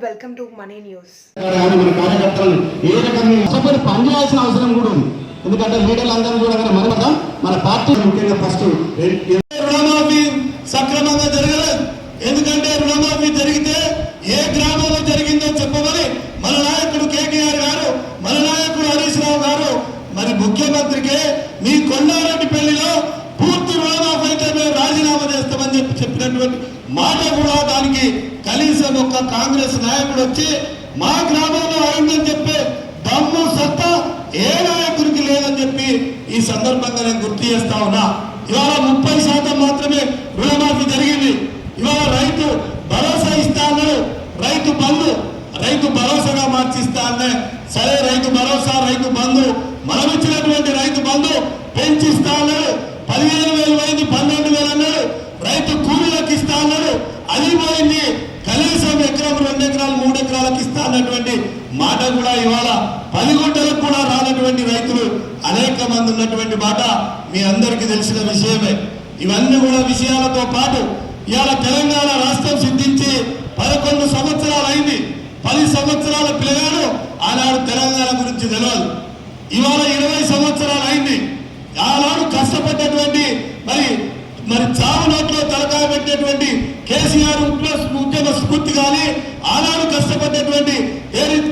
Welcome to money news ఏ రకంగా పనిచేయాల్సిన అవసరం కూడా ఉంది. ఎందుకంటే లీడర్లు అందరూ కూడా మన మన పార్టీ ముఖ్యంగా ఫస్ట్ రుణమాఫీ సక్రమంగా జరగలేదు. ఎందుకంటే రుణమాఫీ జరిగితే ఏ గ్రామంలో జరిగిందో చెప్పమని మన నాయకుడు కేటీఆర్ గారు మన నాయకుడు హరీష్ రావు గారు మరి ముఖ్యమంత్రికే మీ కొండారెడ్డి పెళ్ళిలో పూర్తి రుణమాఫీ అయితే మేము రాజీనామా చేస్తామని చెప్పి చెప్పినటువంటి మాట కూడా దానికి కనీసం ఒక కాంగ్రెస్ నాయకుడు వచ్చి మా గ్రామంలో అయిందని చెప్పే దమ్ము సత్తా ఏ నాయకుడికి లేదని చెప్పి ఈ సందర్భంగా నేను గుర్తు చేస్తా ఉన్నా. ఇవాళ ముప్పై శాతం మాత్రమే రుణమాఫీ జరిగింది. ఇవాళ రైతు భరోసా ఇస్తా అన్నాడు. రైతు బంధు రైతు భరోసాగా మార్చిస్తా అన్నా. సరే రైతు భరోసా రైతు బంధు మనం ఇచ్చినటువంటి రైతు బంధు పెంచిస్తా అన్నాడు. పదిహేను వేలు పోయింది పన్నెండు వేలు అన్నాడు రైతు కూలీలకు ఇస్తా అదిపోయింది కనీసం ఎకరం రెండు ఎకరాలు మూడు ఎకరాలకు ఇస్తా అన్నటువంటి మాట కూడా ఇవాళ పది గుంటలకు కూడా రానటువంటి రైతులు అనేక మంది ఉన్నటువంటి మాట మీ అందరికీ తెలిసిన విషయమే. ఇవన్నీ కూడా విషయాలతో పాటు ఇవాళ తెలంగాణ రాష్ట్రం సిద్ధించి పదకొండు సంవత్సరాలు అయింది. పది సంవత్సరాల పిల్లగాడు ఆనాడు తెలంగాణ గురించి తెలియదు ఇవాళ ఇరవై సంవత్సరాలు అయింది. ఆనాడు కష్టపడ్డటువంటి మరి తలకాయ కేసీఆర్ ఉద్యమ ఉద్యమ స్ఫూర్తి కానీ ఆనాడు కష్టపడ్డటువంటి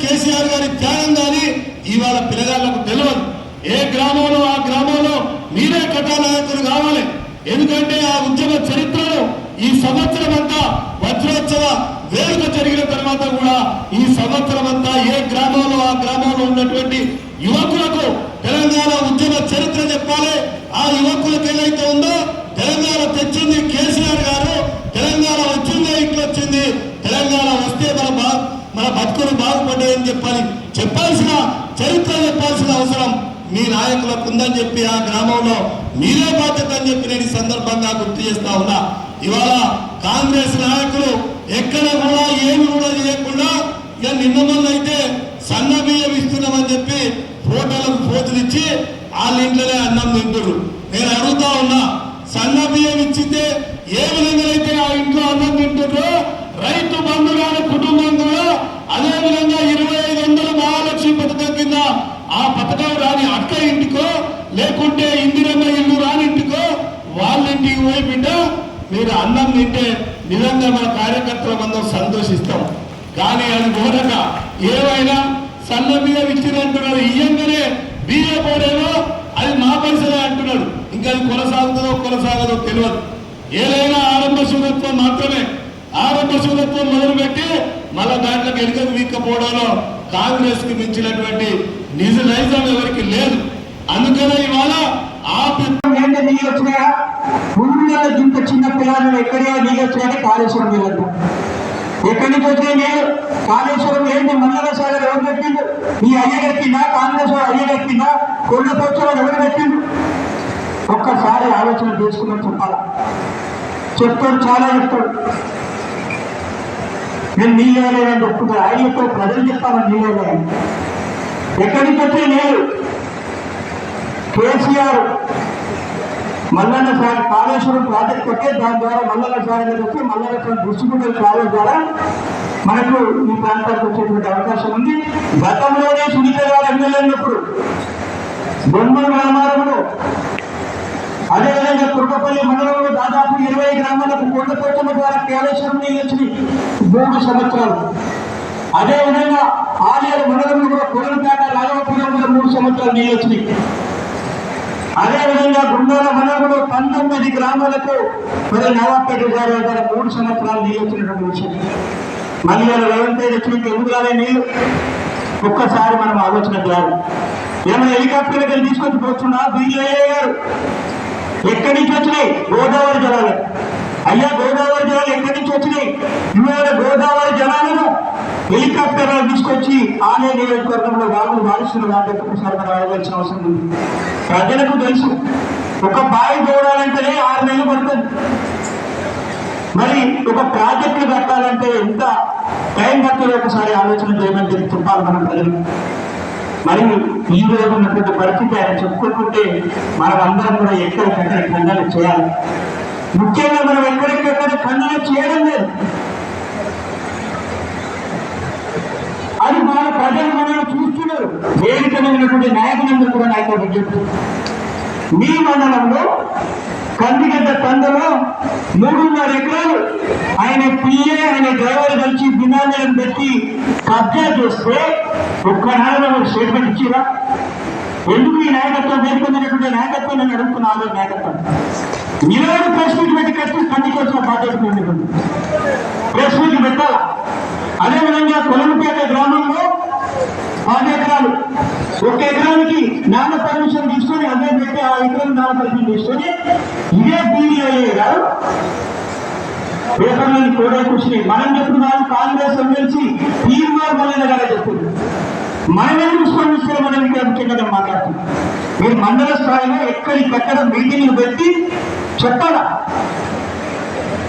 కేసీఆర్ గారి త్యాగం కానీ ఇవాళ పిల్లగాళ్ళకు తెలియదు ఏ గ్రామంలో ఆ గ్రామంలో మీరే కథానాయకులు కావాలి. ఎందుకంటే ఆ ఉద్యమ చరిత్రలో ఈ సంవత్సరం అంతా వజ్రోత్సవ వేడుక జరిగిన తర్వాత కూడా ఈ సంవత్సరం అంతా ఏ గ్రామంలో ఆ గ్రామంలో ఉన్నటువంటి యువకులకు తెలంగాణ ఉద్యమ చరిత్ర చెప్పాలి. ఆ యువకులకు ఏదైతే ఉందో తెలంగాణ తెచ్చింది కేసీఆర్ గారు తెలంగాణ వచ్చిందే ఇట్లా వచ్చింది తెలంగాణ వస్తే మన బా మన బతుకులు బాగుపడ్డాయని చెప్పాలి చెప్పాల్సిన చరిత్ర చెప్పాల్సిన అవసరం మీ నాయకులకు ఉందని చెప్పి ఆ గ్రామంలో మీరే బాధ్యత అని చెప్పి నేను ఈ సందర్భంగా గుర్తు చేస్తా ఉన్నా. ఇవాళ కాంగ్రెస్ నాయకులు ఎక్కడ కూడా ఏమి కూడా చేయకుండా ఇక నిన్న అయితే సన్న బియ్యం ఇస్తున్నామని చెప్పి ఫోటోలకు ఫోటోలు ఇచ్చి వాళ్ళ ఇంట్లోనే అన్నం తింటున్నారు నేను అడుగుతా ఉన్నా సన్న బియ్యం ఇచ్చితే ఏ విధంగా అయితే ఆ ఇంట్లో అన్నం తింటున్నారో రైతు బంధువులు కుటుంబం కూడా అదే విధంగా ఇరవై ఐదు వందల మహాలక్ష్మి పథకం కింద ఆ పథకం రాని అక్క ఇంటికో లేకుంటే ఇందిరమ్మ ఇల్లు రాని ఇంటికో వాళ్ళ ఇంటికి పోయి బిడ్డ మీరు అన్నం తింటే నిజంగా మన కార్యకర్తల అందరం సంతోషిస్తాం. కానీ అది ఘోరంగా ఏమైనా సన్న బియ్యం ఇచ్చినట్టున్నారు ఇయ్యంగానే బియ్య పోడేమో అది మా పైసలే అంటున్నాడు. ఇంకా అది కొనసాగుతుందో కొనసాగదో తెలియదు. ఏదైనా ఆరంభ శుభత్వం మాత్రమే. ఆరంభ శుభత్వం మొదలుపెట్టి మళ్ళా దాంట్లోకి వెనుకకు వీక్కపోవడంలో కాంగ్రెస్కి మించినటువంటి నిజ నైజం ఎవరికి లేదు. అందుకనే ఇవాళ ఆ పెద్ద ఏంటో నీళ్ళు వచ్చినాయా ఊళ్ళో ఇంత చిన్న పిల్లలు ఎక్కడే నీళ్ళు వచ్చినాయని కాళేశ్వరం నీళ్ళంట ఎక్కడి నుంచి వచ్చినాయి నీళ్ళు? కాళేశ్వరం ఏంటి మల్లల సాగర్ ఎవరు పెట్టిండు ఈ అయ్య కట్టిందా కాంగ్రెస్ వాడు అయ్య కట్టిందా కొండ పోర్చవాడు ఎవరు పెట్టిండు ఒక్కసారి ఆలోచన చేసుకుని చెప్పాలా? చెప్తాడు చాలా చెప్తాడు. నేను నీళ్ళు లేదని చెప్తున్నాను ఆయన చెప్తాడు ప్రజలు చెప్తాను నీళ్ళు లేదని ఎక్కడి నుంచి వచ్చే కేసీఆర్ మల్లన్న సాగర్ కాళేశ్వరం ప్రాజెక్ట్ కట్టే దాని ద్వారా మల్లన్న సాగర్ వచ్చి మల్లన్న సాగర్ డిస్ట్రిబ్యూటర్ ప్రాజెక్ట్ ద్వారా మనకు ఈ ప్రాంతానికి వచ్చేటువంటి అవకాశం ఉంది. గతంలోనే సునీత గారు ఎమ్మెల్యే ఉన్నప్పుడు బొమ్మల గ్రామాలలో అదేవిధంగా కుర్కపల్లి మండలంలో దాదాపు ఇరవై గ్రామాలకు కొండపోచమ్మ ద్వారా కాళేశ్వరం నీళ్ళు మూడు సంవత్సరాలు. అదేవిధంగా ఆలయాల మండలంలో కూడా కొలంపేట రాఘవపురం కూడా మూడు సంవత్సరాలు నీళ్ళు వచ్చినాయి. అదేవిధంగా గుండాల మండలంలో పంతొమ్మిది గ్రామాలకు మరి నవాపేట గారు మూడు సంవత్సరాలు నీళ్ళు వచ్చినటువంటి విషయం. మళ్ళీ వాళ్ళ రేవంత్ రెడ్డి వచ్చిన ఎందుకు రాలే నీళ్ళు? ఒక్కసారి మనం ఆలోచన చేయాలి. ఏమైనా హెలికాప్టర్ దగ్గర తీసుకొచ్చి పోతున్నా బీజేఏ గారు. ఎక్కడి నుంచి వచ్చినాయి? గోదావరి జలాలు. అయ్యా గోదావరి జలాలు ఎక్కడి నుంచి వచ్చినాయి ఇవాళ గోదావరి జలాలను హెలికాప్టర్ తీసుకొచ్చి ఆలయ నియోజకవర్గంలో వాళ్ళు బాధిస్తున్న కాబట్టి ఒకసారి మనం అడగాల్సిన అవసరం ఉంది? ప్రజలకు తెలుసు. ఒక బావి చూడాలంటేనే ఆరు నెలలు పడుతుంది. మరి ఒక ప్రాజెక్టు కట్టాలంటే ఎంత టైం పడుతుందో? ఒకసారి ఆలోచన చేయమని చెప్పి చెప్పాలి మనం ప్రజలు మరి ఈ రోజు ఉన్నటువంటి పరిస్థితి ఆయన చెప్పుకుంటుంటే మనం అందరం కూడా ఎక్కడికక్కడ ఖండన చేయాలి. ముఖ్యంగా మనం ఎక్కడికక్కడ ఖండన చేయడం లేదు వేదిక మీద ఉన్నటువంటి నాయకులందరూ కూడా నాయకులు విజ్ఞప్తి మీ మండలంలో కందిగడ్డ తండలో మూడున్నర ఎకరాలు ఆయన పిఏ అనే డ్రైవర్ కలిసి బినామీలను పెట్టి కబ్జా చేస్తే ఒక్క నాలుగు స్టేట్మెంట్ ఇచ్చిరా? ఎందుకు ఈ నాయకత్వం వేడుకున్నటువంటి నాయకత్వం నేను అడుగుతున్నాను నాయకత్వం. నిలబడి ప్రెస్ మీట్ పెట్టి కట్టి కందికి వచ్చిన బాధ్యత ప్రెస్ మీట్ పెట్టాలా అదేవిధంగా కొలంపేట గ్రామంలో పది ఎకరాలు ఒక ఎకరానికి నాన్న పర్మిషన్ తీసుకొని అదే పెట్టి ఆ ఎకరం నాన్న పర్మిషన్ తీసుకొని ఇదే బీడీఐఏ గారు పేపర్లను కూడా కూర్చుని మనం చెప్తున్నాం కాంగ్రెస్ ఎమ్మెల్సీ తీర్మార్ మల్లెల గారే చెప్తుంది. మనం ఎందుకు స్పందిస్తే మనం ఇంకా ముఖ్యంగా మాట్లాడుతున్నాం. మీరు మండల స్థాయిలో ఎక్కడికక్కడ మీటింగ్లు పెట్టి చెప్పాలా?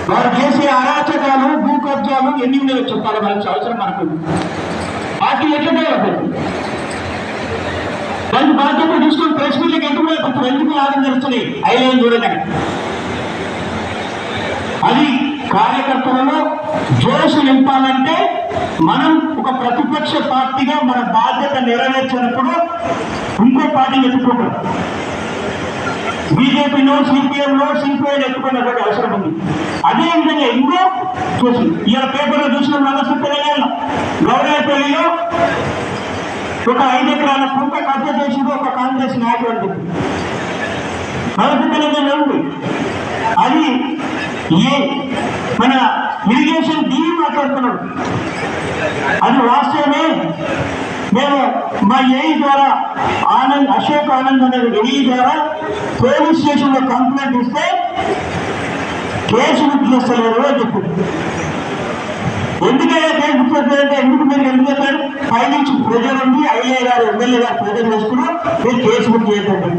వారు చేసే అరాచకాలు భూ కబ్జాలు ఎన్ని ఉన్నాయో చెప్పాలి. మనకు అవసరం మనకు. పార్టీ ఎట్లా డెవలప్ వాళ్ళు బాధ్యత తీసుకొని ప్రెస్ మీట్లకు ఎందుకు కొంచెం ఎందుకు లాభం తెలుస్తుంది? ఐలైన్ చూడగానే అది కార్యకర్తలలో జోష్ నింపాలంటే మనం ఒక ప్రతిపక్ష పార్టీగా మన బాధ్యత నెరవేర్చినప్పుడు ఇంకో పార్టీని ఎత్తుకుంటాం బీజేపీలో సిపిఎంలో సిపిఐని ఎత్తుకునేటువంటి అవసరం ఉంది. అదే విధంగా ఎన్నో చూసి ఇవాళ పేపర్లో చూసిన నలస తెలంగాణ గౌరవపల్లిలో ఒక ఐదు ఎకరాల పంట కబ్జ చేసింది ఒక కాంగ్రెస్ నాయకుడు అని చెప్పి తెలంగాణ ఉంది అది ఏ మన ఇరిగేషన్ డీ మాట్లాడుతున్నాడు. అది వాస్తవమే. మేము మా ఏఈ ద్వారా ఆనంద్ అశోక్ ఆనంద్ అనే ఏఈ ద్వారా పోలీస్ స్టేషన్లో కంప్లైంట్ ఇస్తే కేసు బుక్ చేస్తలేరు అని చెప్పింది. ఎందుకయ్యా కేసు ఎందుకు మీరు ఎందుకు చేస్తారు పై నుంచి ప్రజలు ఉంది ఐఏ గారు ఎమ్మెల్యే గారు ప్రెజర్ చేస్తున్నారు మీరు కేసు బుక్ చేయకండి.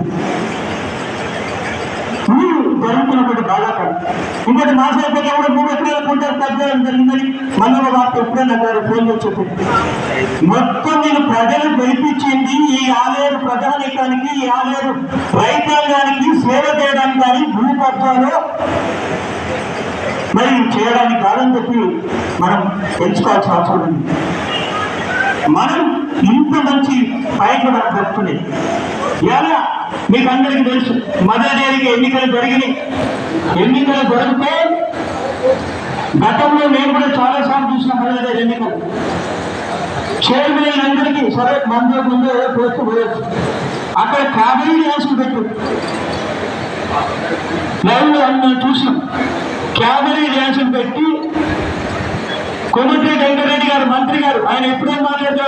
మీరు జరుగుతున్నటువంటి బాధాకరం. ఇంకోటి మా సైపోతే కూడా మూడు ఎకరాల కొంటే తగ్గడం జరిగిందని మన వార్త ఎప్పుడైనా గారు ఫోన్ చేసి మొత్తం నేను ప్రజలు గెలిపించింది ఈ ఆలయం ప్రజానికానికి ఈ ఆలయం రైతాంగానికి సేవ చేయడానికి కానీ భూ మరి చేయడానికి కాదని చెప్పి మనం తెలుసుకోవాల్సిన అవసరం ఉంది. మనం ఇంత మంచి పైకి మనకు దొరుకుతుంది ఎలా మీకు అందరికీ తెలుసు మదర్ డైరీకి ఎన్నికలు జరిగినాయి. ఎన్నికలు జరిగితే గతంలో నేను కూడా చాలా సార్లు చూసిన మదర్ డైరీ ఎన్నికలు. చైర్మన్ అందరికీ సరే మందు ముందు ఏదో పోస్తూ పోయొచ్చు. అక్కడ కాబరీ వేసుకు పెట్టు. లైవ్లో చూసినాం. క్యాబరీ డ్యాన్స్ పెట్టి కొమ్మటి వెంకటరెడ్డి గారు మంత్రి గారు ఆయన ఎప్పుడేం మాట్లాడితే